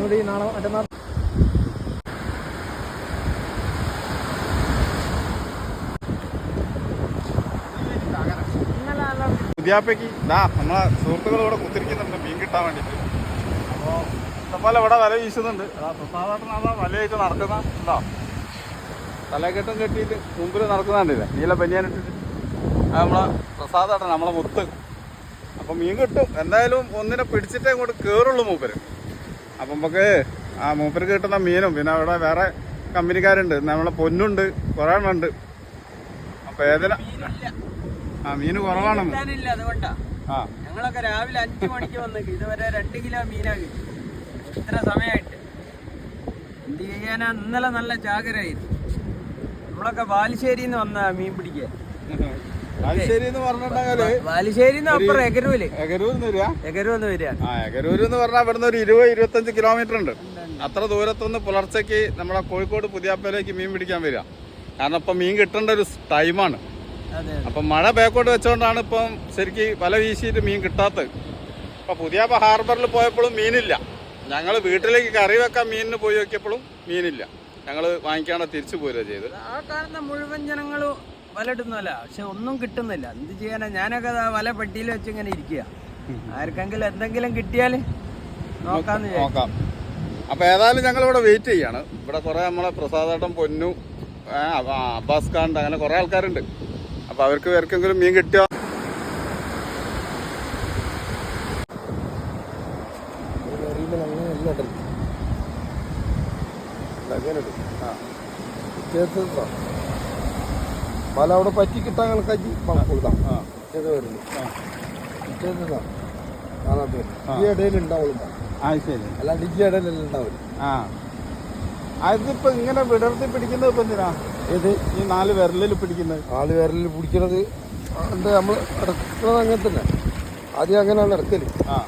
ഒന്നുകൂടി നാളെ മറ്റന്നാൾ. പുതിയാപ്പയ്ക്ക് ഇതാ നമ്മളെ സുഹൃത്തുക്കൾ കുത്തിരിക്കുന്നുണ്ട് മീൻ കിട്ടാൻ വേണ്ടിയിട്ട് അപ്പോൾ ഇഷ്ടംപോലെ ഇവിടെ വല വീശുന്നുണ്ട്. അതാ വലയായിട്ട് നടക്കുന്ന ഉണ്ടോ? തലകെട്ടും കെട്ടിയിട്ട് മുമ്പിൽ നടക്കുന്നുണ്ടല്ലേ നീല ബനിയാനിട്ടിട്ട് നമ്മളെ പ്രസാദാട്ടൻ നമ്മളെ മുത്ത്. അപ്പം മീൻ കിട്ടും. എന്തായാലും ഒന്നിനെ പിടിച്ചിട്ടേ ഇങ്ങോട്ട് കയറുള്ളൂ മൂപ്പര്. അപ്പം നമുക്ക് ആ മൂപ്പർക്ക് കിട്ടുന്ന മീനും പിന്നെ അവിടെ വേറെ കമ്പനിക്കാരുണ്ട്. നമ്മളെ പൊന്നുണ്ട് കുറേ എണ്ണം ഉണ്ട് അപ്പം ഏതിനാ? ആ മീന് കുറവാണ്. ആ. ഞങ്ങളൊക്കെ രാവിലെ അഞ്ചു മണിക്ക് ഇതുവരെ രണ്ട് കിലോ മീനാ കിട്ടി ഇത്ര സമയമായിട്ട്. എന്ത് ചെയ്യാനാ? ഇന്നലെ നല്ല ചാകരായിരുന്നു നമ്മളൊക്കെ ബാലുശ്ശേരിന്ന് വന്ന മീൻ പിടിക്കാൻ. ബാലുശ്ശേരി അപ്പുറം എഗരൂൽ എഗരൂന്ന് വരിക. ആ എഗരൂര് എന്ന് പറഞ്ഞാൽ ഇവിടുന്ന് ഒരു ഇരുപത് ഇരുപത്തഞ്ച് കിലോമീറ്റർ ഉണ്ട്. അത്ര ദൂരത്തുനിന്ന് പുലർച്ചയ്ക്ക് നമ്മളെ കോഴിക്കോട് പുതിയാപ്പയിലേക്ക് മീൻ പിടിക്കാൻ വരിക. കാരണം ഇപ്പം മീൻ കിട്ടേണ്ട ഒരു ടൈമാണ്. അപ്പം മഴ ബാക്കോട്ട് വെച്ചുകൊണ്ടാണ് ഇപ്പം ശരിക്ക് വല വീശിയിട്ട് മീൻ കിട്ടാത്തത്. അപ്പൊ പുതിയാപ്പ ഹാർബറിൽ പോയപ്പോഴും മീനില്ല. ഞങ്ങൾ വീട്ടിലേക്ക് കറി വെക്കാൻ മീനിന് പോയി നോക്കിയപ്പോഴും മീനില്ല. ഞങ്ങൾ വാങ്ങിക്കാണ്ട് തിരിച്ചു പോരുക ചെയ്ത് ആ കാണുന്ന മുഴുവൻ ജനങ്ങളും വല ഇടുന്നല്ല പക്ഷെ ഒന്നും കിട്ടുന്നില്ല. എന്ത് ചെയ്യാനാ? ഞാനൊക്കെ വല പെട്ടിയിൽ വെച്ച് ഇങ്ങനെ ഇരിക്കുക ആർക്കെങ്കിലും എന്തെങ്കിലും കിട്ടിയാൽ നോക്കാന്ന് നോക്കാം അപ്പൊ ഏതായാലും ഞങ്ങൾ ഇവിടെ വെയിറ്റ് ചെയ്യാണ്. ഇവിടെ കുറെ നമ്മളെ പ്രസാദേട്ടൻ പൊന്നു അബ്ബാസ് ഖാൻ അങ്ങനെ കുറെ ആൾക്കാരുണ്ട്. അപ്പൊ അവർക്ക് പേർക്കെങ്കിലും മീൻ കിട്ടിയോ? ആ. അങ്ങനെ ആ. പല അവിടെ പറ്റി കിട്ടാൻ കണക്കാക്കി കൊടുക്കാം ആ, ചെയ്ത് വരുന്നു ആ. ചേർത്തതാ കാണാത്ത ആ. ഈ ഇടയിൽ ഉണ്ടാവുള്ളൂ അല്ലാണ്ട് ഈ ഇടയിലല്ല ഉണ്ടാവില്ല. അതിപ്പോ ഇങ്ങനെ വിടർത്തി പിടിക്കുന്നത് ഇപ്പൊ എന്തിനാ? ഏത്? ഈ നാല് വിരലിൽ പിടിക്കുന്നത്. നാല് വിരലിൽ പിടിക്കണത് എന്താ നമ്മൾ ഇറക്കുന്നത് അങ്ങനെ തന്നെ. ആദ്യം അങ്ങനെയാണ് ഇറക്കൽ. ആ.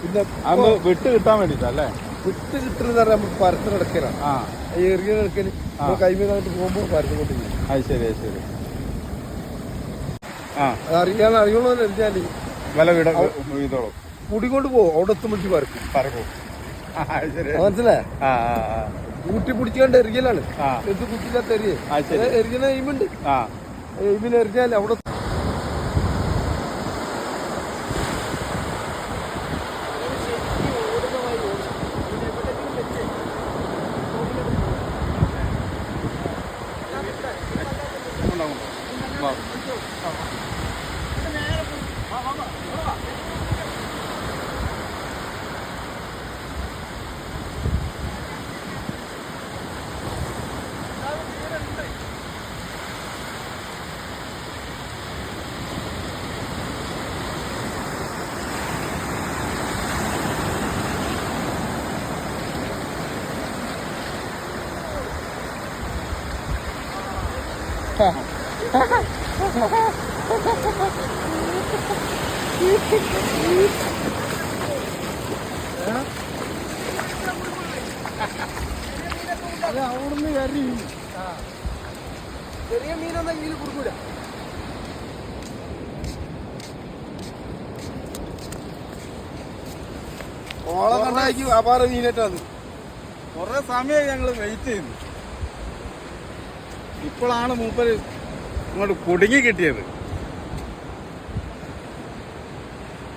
പിന്നെ അതൊന്ന് വിട്ട് കിട്ടാൻ വേണ്ടിട്ടല്ലേ വിട്ട് കിട്ടുന്നത് പറഞ്ഞാൽ നമുക്ക് പരത്തിന് നടക്കലാണ്. ആ. എറിയ നടക്കൽ കൈമീതായിട്ട് പോകുമ്പോൾ പരത്ത് കൊണ്ടിരിക്കും അത് ശരി അത് ശരി. ആ. അറിയാൻ അറിയണമെന്ന് എറിഞ്ഞാൽ വില വിട വീതോളും കൂടിക്കൊണ്ട് പോകും അവിടെ എത്തുമ്പോഴേക്ക് പരക്കും. പരക്കും. മനസ്സിലേ കൂട്ടി പിടിച്ചുകൊണ്ട് എറിയലാണ് എന്ത് കുത്തില്ലാത്ത എറിയ എറിയണ എയിമുണ്ട് എയിമിന് എറിഞ്ഞാൽ അവിടെ Ha ha ha. അവിടുന്ന് എറി ചെറിയ മീനൊന്നും ഇതിൽ ഓളം മീനേറ്റാന്ന് ഞങ്ങൾ വെയിറ്റ് ചെയ്യുന്നു ഇപ്പോഴാണ് മൂപ്പര് ഇങ്ങോട്ട് കുടുങ്ങി കിട്ടിയത്.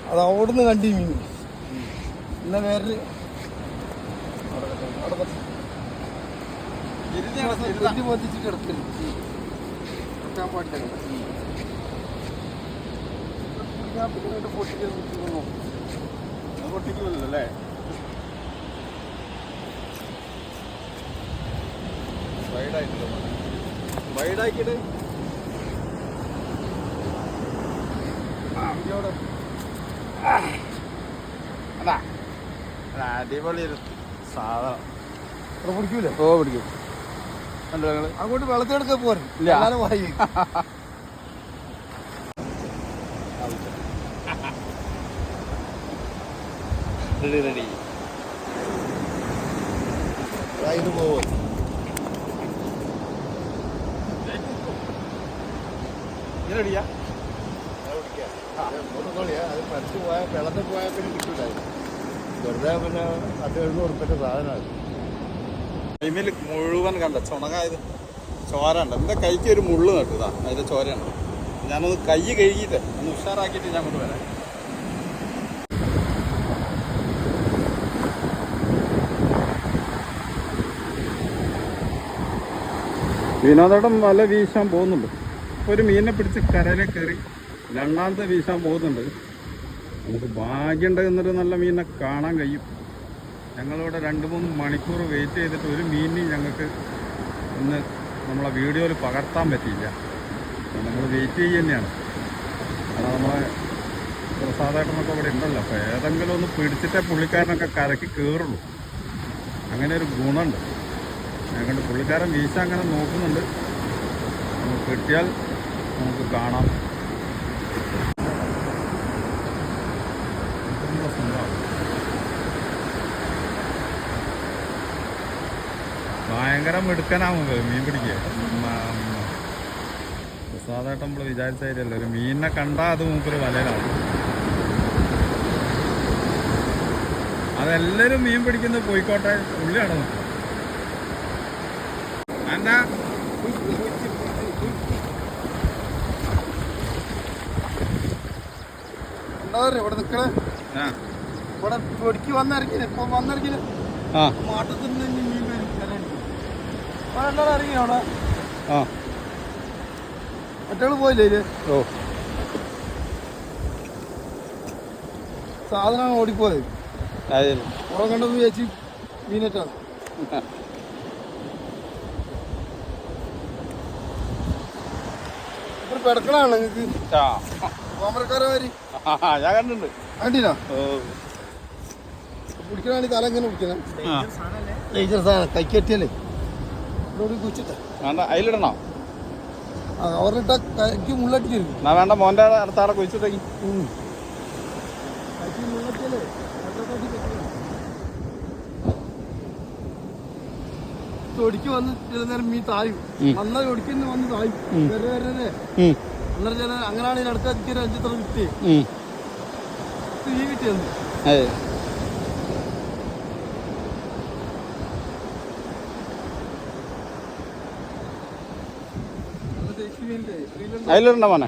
അത് അവിടുന്ന് കണ്ടി മീൻ പൊതിച്ച് കിടക്കരുത് പിന്നെ പൊട്ടിക്കുമല്ലോ അല്ലേ വൈഡായിട്ടില്ല വൈഡാക്കിയിട്ട് അതാ. അടിപൊളി സാധനം. പിടിക്കൂലേ? ഓ പിടിക്കും. അങ്ങോട്ട് വെള്ളത്തിലെടുക്കാൻ പോരും. Ready ready. റൈഡ് പോവും? ഇങ്ങനെ റെഡിയാ അത് പരത്ത് പോയാൽ വെള്ളത്തിൽ പോയാൽ പിന്നെ കിട്ടൂല വെറുതെ പിന്നെ അത് എഴുന്നൂറ് ഉറുപ്പിന്റെ സാധനമാണ് കൈമേൽ മുഴുവൻ കണ്ട ചുണങ്ങായത് ചോര ഉണ്ട് എന്റെ കൈക്ക് ഒരു മുള്ളു നട്ടുതാ അതിന്റെ ചോരയാണ് ഞാനൊന്ന് കൈ കഴുകിയിട്ട് ഒന്ന് ഉഷാറാക്കിയിട്ട് ഞാൻ കൊണ്ട് വരാം. വിനോദം വല വീശാൻ പോകുന്നുണ്ട്. ഒരു മീനിനെ പിടിച്ച് കരയിലേക്ക് കയറി. രണ്ടാമത്തെ വീശാൻ പോകുന്നുണ്ട്. നമുക്ക് ഭാഗ്യമുണ്ട് എന്നൊരു നല്ല മീനിനെ കാണാൻ കഴിയും. ഞങ്ങളിവിടെ രണ്ട് മൂന്ന് മണിക്കൂർ വെയിറ്റ് ചെയ്തിട്ട് ഒരു മീനിനെയും ഞങ്ങൾക്ക് ഇന്ന് നമ്മളെ വീഡിയോയിൽ പകർത്താൻ പറ്റിയില്ല. നമ്മൾ വെയിറ്റ് ചെയ്യുക തന്നെയാണ്. കാരണം നമ്മളെ പ്രസാദേട്ടനൊക്കെ ഇവിടെ ഉണ്ടല്ലോ. അപ്പോൾ ഏതെങ്കിലും ഒന്ന് പിടിച്ചിട്ടേ പുള്ളിക്കാരനൊക്കെ കരക്കി കയറുള്ളൂ അങ്ങനെ ഒരു ഗുണമുണ്ട്. ഞങ്ങളുടെ പുള്ളിക്കാരൻ വീശ അങ്ങനെ നോക്കുന്നുണ്ട്. കിട്ടിയാൽ നമുക്ക് കാണാം. ഭയങ്കര മിടുക്കനാവുന്നത് മീൻ പിടിക്കുക പ്രസാദമായിട്ട് നമ്മൾ വിചാരിച്ചായിട്ടല്ല ഒരു മീനിനെ കണ്ടാൽ അത് മൂപ്പര് വലയിലാവും. അതെല്ലാരും മീൻ പിടിക്കുന്നത് പോയിക്കോട്ടെ ഉള്ളിയാണ് എന്താ ഇവിടെ നിക്കണേ? ഇവിടെ പൊടിക്ക് വന്നിറങ്ങിന് ഇപ്പൊ മാട്ടത്തിൽ നിന്ന് മീൻ വരും എല്ലാവരും ഇറങ്ങി അവിടെ ആ. മറ്റേൾ പോയില്ലേ ഇതിൽ ഓ. സാധനമാണ് ഓടിപ്പോയത് അതെ. പുറം കണ്ടെന്ന് വിചാരിച്ച് മീനറ്റാണ്. ഇവിടെ പെടക്കണാണ് നിങ്ങൾക്ക്. കോമരക്കാരമാര് ഞാൻ കണ്ടിട്ടുണ്ട്. കണ്ടിനാ? ഓ. പിടിക്കണാണെങ്കിൽ തല എങ്ങനെ പിടിക്കണം ആ. ഡേഞ്ചർ സാധനം. കുച്ചിട്ട വേണ്ട അതിലിടണോ? അവരുടെ കൈക്ക് മുള്ളടിക്കരുത് എന്നാ വേണ്ട മോന്റെ അടുത്താടെ കുഴിച്ചിട്ടേക്ക് ഒടിക്ക് വന്ന് ചില നേരം മീൻ തായും. വന്ന നന്നായി ഒടിക്കുന്ന വന്ന് തായും. ഉം. വരെ വരെ അന്നേരം ചില അങ്ങനെയാണ് ഒരു അഞ്ചത്ര കിട്ടി. ഈ വിറ്റ് അതെ. അതിലിടണ്ട മോനെ?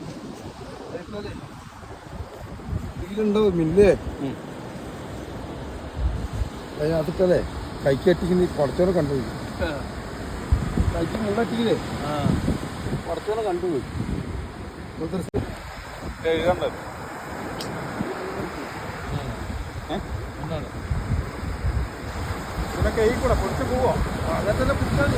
ഇതിലുണ്ടോ മില്ലേ? ഉം. അതിനകത്തിട്ടല്ലേ കൈക്ക് അട്ടിക്കുന്ന കുറച്ചോടെ കണ്ടുപോയി കൈക്ക് മുള്ളട്ടിക്കില്ലേ കുറച്ചോടെ കണ്ടുപോയി എഴുതണ്ടത് പിന്നെ കൈ കൂടെ പൊടിച്ച് പോവോ? അതൊക്കെ പിടിച്ചാൽ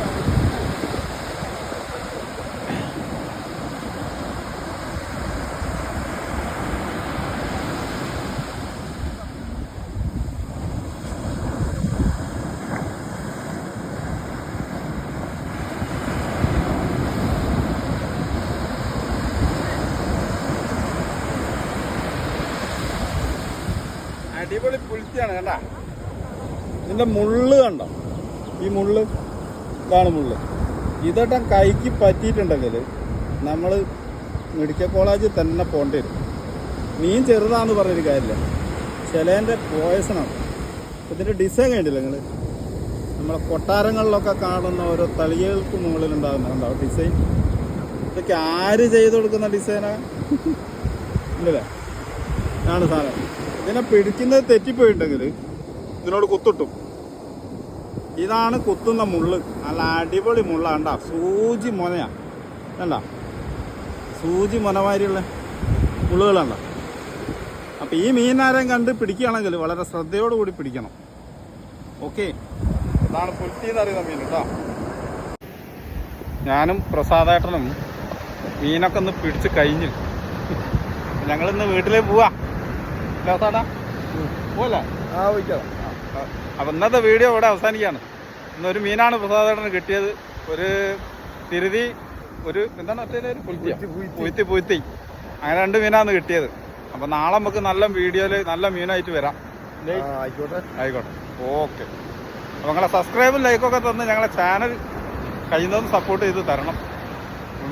അടിപൊളി പുളിത്തിയാണ് കണ്ട? ഇതിന്റെ മുള്ള് കണ്ടോ? ഈ മുള്ള് ഇതാണ് മുള്ള്. ഇതൊക്കെ കൈക്ക് പറ്റിയിട്ടുണ്ടെങ്കിൽ നമ്മൾ മെഡിക്കൽ കോളേജിൽ തന്നെ പോകേണ്ടി വരും. മീൻ ചെറുതാന്ന് പറഞ്ഞൊരു കാര്യമില്ല. ചിലേന്റെ പോയസണാണ് ഇതിന്റെ ഡിസൈൻ കണ്ടില്ല നിങ്ങൾ നമ്മളെ കൊട്ടാരങ്ങളിലൊക്കെ കാണുന്ന ഓരോ തളികൾക്ക് മുകളിലുണ്ടാകുന്ന കണ്ടോ ഡിസൈൻ ഇതൊക്കെ ആര് ചെയ്ത് കൊടുക്കുന്ന ഡിസൈനാണ് ഇല്ലല്ലേ? ഇതാണ് സാധനം. ഇതിനെ പിടിക്കുന്നത് തെറ്റിപ്പോയിട്ടുണ്ടെങ്കിൽ ഇതിനോട് കുത്തിട്ടും. ഇതാണ് കുത്തുന്ന മുള്ള്. നല്ല അടിപൊളി മുള്ളാണ്ട. സൂചി മുനയാ. വേണ്ട സൂചി മുനമാരിയുള്ള മുള്ളുകളുണ്ട. അപ്പം ഈ മീനാരം കണ്ട് പിടിക്കുകയാണെങ്കിൽ വളരെ ശ്രദ്ധയോട് കൂടി പിടിക്കണം. ഓക്കെ? ഇതാണ് പുൽത്തി എന്ന് അറിയുന്ന മീൻ കേട്ടോ. ഞാനും പ്രസാദേട്ടനും മീനൊക്കെ ഒന്ന് പിടിച്ച് കഴിഞ്ഞു ഞങ്ങളിന്ന് വീട്ടിലേ പോവാ. സാധാ പോലെ ആ വിളിക്കാം അപ്പൊ ഇന്നത്തെ വീഡിയോ ഇവിടെ അവസാനിക്കുകയാണ്. ഇന്നൊരു മീനാണ് പ്രസാദേട്ടന് കിട്ടിയത്. ഒരു തിരുതി ഒരു എന്താണ് മറ്റേ ഒരു പുയ്ത്തി പുയ്ത്തി അങ്ങനെ രണ്ട് മീനാണ് കിട്ടിയത്. അപ്പൊ നാളെ നമുക്ക് നല്ല വീഡിയോയിൽ നല്ല മീനായിട്ട് വരാം. ആയിക്കോട്ടെ. ആയിക്കോട്ടെ. ഓക്കെ. അപ്പൊ നിങ്ങളെ സബ്സ്ക്രൈബും ലൈക്കൊക്കെ തന്ന് ഞങ്ങളെ ചാനൽ കഴിയുന്നതും സപ്പോർട്ട് ചെയ്ത് തരണം.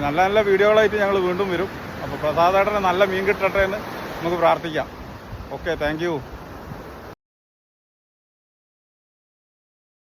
നല്ല നല്ല വീഡിയോകളായിട്ട് ഞങ്ങൾ വീണ്ടും വരും. അപ്പോൾ പ്രസാദേട്ടന് നല്ല മീൻ കിട്ടട്ടെ എന്ന് നമുക്ക് പ്രാർത്ഥിക്കാം. Okay thank you